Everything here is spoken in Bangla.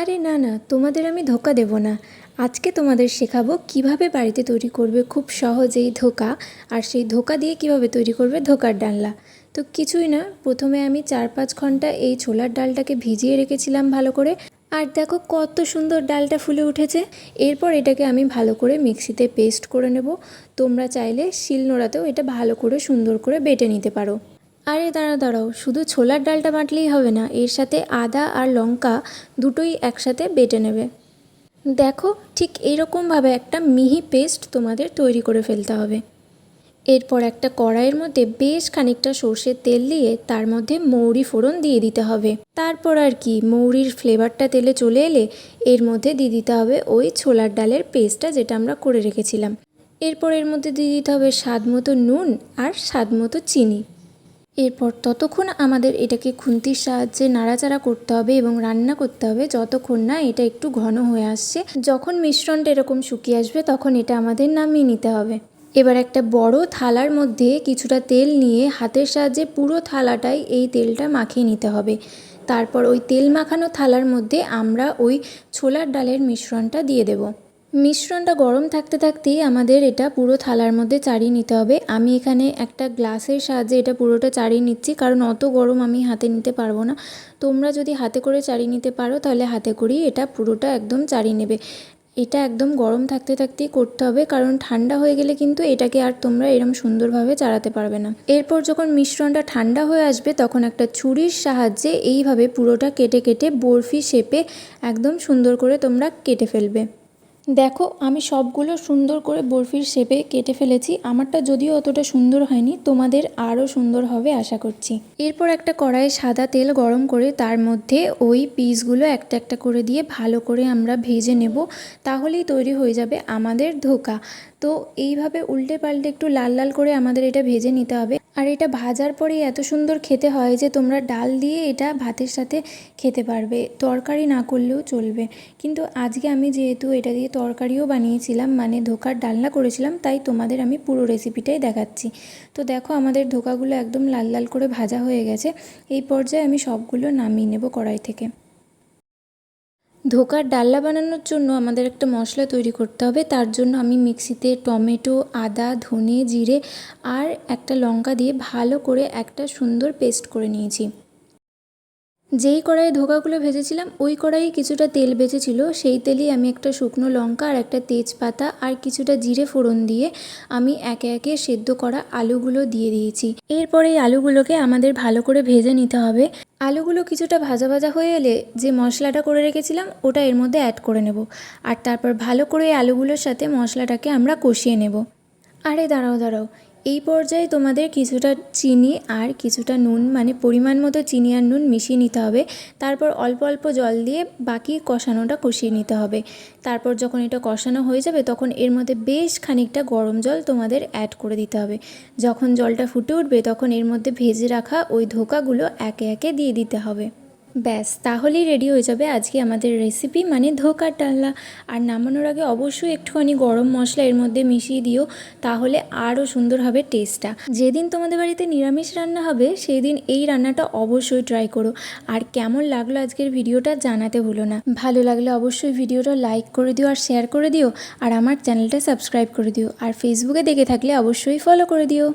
আরে না না, তোমাদের আমি ধোকা দেব না। আজকে তোমাদের শেখাবো কীভাবে বাড়িতে তৈরি করবে খুব সহজেই ধোকা, আর সেই ধোকা দিয়ে কীভাবে তৈরি করবে ধোকার ডালনা। তো কিছুই না, প্রথমে আমি চার পাঁচ ঘণ্টা এই ছোলার ডালটাকে ভিজিয়ে রেখেছিলাম ভালো করে। আর দেখো কত সুন্দর ডালটা ফুলে উঠেছে। এরপর এটাকে আমি ভালো করে মিক্সিতে পেস্ট করে নেব। তোমরা চাইলে শিলনোড়াতেও এটা ভালো করে সুন্দর করে বেটে নিতে পারো। আরে দাঁড়াও দাঁড়াও। শুধু ছোলার ডালটা বাটলেই হবে না, এর সাথে আদা আর লঙ্কা দুটোই একসাথে বেটে নেবে। দেখো, ঠিক এইরকমভাবে একটা মিহি পেস্ট তোমাদের তৈরি করে ফেলতে হবে। এরপর একটা কড়াইয়ের মধ্যে বেশ খানিকটা সর্ষের তেল দিয়ে তার মধ্যে মৌরি ফোড়ন দিয়ে দিতে হবে। তারপর আর কি, মৌরির ফ্লেভারটা তেলে চলে এলে এর মধ্যে দিয়ে দিতে হবে ওই ছোলার ডালের পেস্টটা যেটা আমরা করে রেখেছিলাম। এরপর এর মধ্যে দিয়ে দিতে হবে স্বাদ মতো নুন আর স্বাদ মতো চিনি। এরপর ততক্ষণ আমাদের এটাকে খুন্তির সাহায্যে নাড়াচাড়া করতে হবে এবং রান্না করতে হবে। যতক্ষণ না এটা একটু ঘন হয়ে আসছে, যখন মিশ্রণটা এরকম শুকিয়ে আসবে তখন এটা আমাদের নামিয়ে নিতে হবে। এবার একটা বড় থালার মধ্যে কিছুটা তেল নিয়ে হাতের সাহায্যে পুরো থালাটাই এই তেলটা মাখিয়ে নিতে হবে। তারপর ওই তেল মাখানো থালার মধ্যে আমরা ওই ছোলার ডালের মিশ্রণটা দিয়ে দেবো। মিশ্রণটা গরম থাকতে থাকতেই আমাদের এটা পুরো থালার মধ্যে চাড়িয়ে নিতে হবে। আমি এখানে একটা গ্লাসের সাহায্যে এটা পুরোটা চাড়িয়ে নিচ্ছি, কারণ অত গরম আমি হাতে নিতে পারব না। তোমরা যদি হাতে করে চাড়িয়ে নিতে পারো, তাহলে হাতে করেই এটা পুরোটা একদম চাড়িয়ে নেবে। এটা একদম গরম থাকতে থাকতেই করতে হবে, কারণ ঠান্ডা হয়ে গেলে কিন্তু এটাকে আর তোমরা এরম সুন্দরভাবে চাড়াতে পারবে না। এরপর যখন মিশ্রণটা ঠান্ডা হয়ে আসবে, তখন একটা ছুরির সাহায্যে এইভাবে পুরোটা কেটে কেটে বরফি শেপে একদম সুন্দর করে তোমরা কেটে ফেলবে। দেখো, আমি সবগুলো সুন্দর করে বরফির শেপে কেটে ফেলেছি। আমারটা যদিও অতটা সুন্দর হয়নি, তোমাদের আরও সুন্দর হবে আশা করছি। এরপর একটা কড়াইয়ে সাদা তেল গরম করে তার মধ্যে ওই পিসগুলো একটা একটা করে দিয়ে ভালো করে আমরা ভেজে নেব, তাহলেই তৈরি হয়ে যাবে আমাদের ধোকা। তো এইভাবে উল্টে পাল্টে একটু লাল লাল করে আমাদের এটা ভেজে নিতে হবে। আর এটা ভাজার পরেই এত সুন্দর খেতে হয় যে তোমরা ডাল দিয়ে এটা ভাতের সাথে খেতে পারবে। তরকারি না করলেও চলবে। কিন্তু আজকে আমি যেহেতু এটা দিয়ে তরকারিও বানিয়েছিলাম মানে ধোকার ডালনা করেছিলাম, তাই তোমাদের আমি পুরো রেসিপিটাই দেখাচ্ছি। তো দেখো আমাদের ধোকাগুলো একদম লাল লাল করে ভাজা হয়ে গেছে। এই পর্যায়ে আমি সবগুলো নামিয়ে নেব কড়াই থেকে। ধোকার ডাল্লা বানানোর জন্য আমাদের একটা মশলা তৈরি করতে হবে। তার জন্য আমি মিক্সিতে টমেটো, আদা, ধনে, জিরে আর একটা লঙ্কা দিয়ে ভালো করে একটা সুন্দর পেস্ট করে নিয়েছি। যেই কড়াইয়ে ধোকাগুলো ভেজেছিলাম, ওই কড়াইয়ে কিছুটা তেল বেঁচেছিল। সেই তেলেই আমি একটা শুকনো লঙ্কা আর একটা তেজপাতা আর কিছুটা জিরে ফোড়ন দিয়ে আমি একে একে সেদ্ধ করা আলুগুলো দিয়ে দিয়েছি। এরপর এই আলুগুলোকে আমাদের ভালো করে ভেজে নিতে হবে। আলুগুলো কিছুটা ভাজা ভাজা হয়ে এলে যে মশলাটা করে রেখেছিলাম, ওটা এর মধ্যে অ্যাড করে নেব। আর তারপর ভালো করে আলুগুলোর সাথে মশলাটাকে আমরা কষিয়ে নেব। আরে দাঁড়াও দাঁড়াও। এই পর্যায়ে তোমাদের কিছুটা চিনি আর কিছুটা নুন মানে পরিমাণ মতো চিনি আর নুন মিশিয়ে নিতে হবে। তারপর অল্প অল্প জল দিয়ে বাকি কষানোটা কষিয়ে নিতে হবে। তারপর যখন এটা কষানো হয়ে যাবে, তখন এর মধ্যে বেশ খানিকটা গরম জল তোমাদের অ্যাড করে দিতে হবে। যখন জলটা ফুটে উঠবে, তখন এর মধ্যে ভেজে রাখা ওই ধোকাগুলো একে একে দিয়ে দিতে হবে। ব্যাস, তাহলেই রেডি হয়ে যাবে আজকে আমাদের রেসিপি মানে ধোকার ডালনা আর নামানোর আগে অবশ্যই একটুখানি গরম মশলা এর মধ্যে মিশিয়ে দিও, তাহলে আরও সুন্দর হবে টেস্টটা যেদিন তোমাদের বাড়িতে নিরামিষ রান্না হবে সেই দিন এই রান্নাটা অবশ্যই ট্রাই করো। আর কেমন লাগল আজকের ভিডিওটা জানাতে ভুলো না। ভালো লাগলে অবশ্যই ভিডিওটা লাইক করে দিও আর শেয়ার করে দিও, আর আমার চ্যানেলটা সাবস্ক্রাইব করে দিও। আর ফেসবুকে দেখে থাকলে অবশ্যই ফলো করে দিও।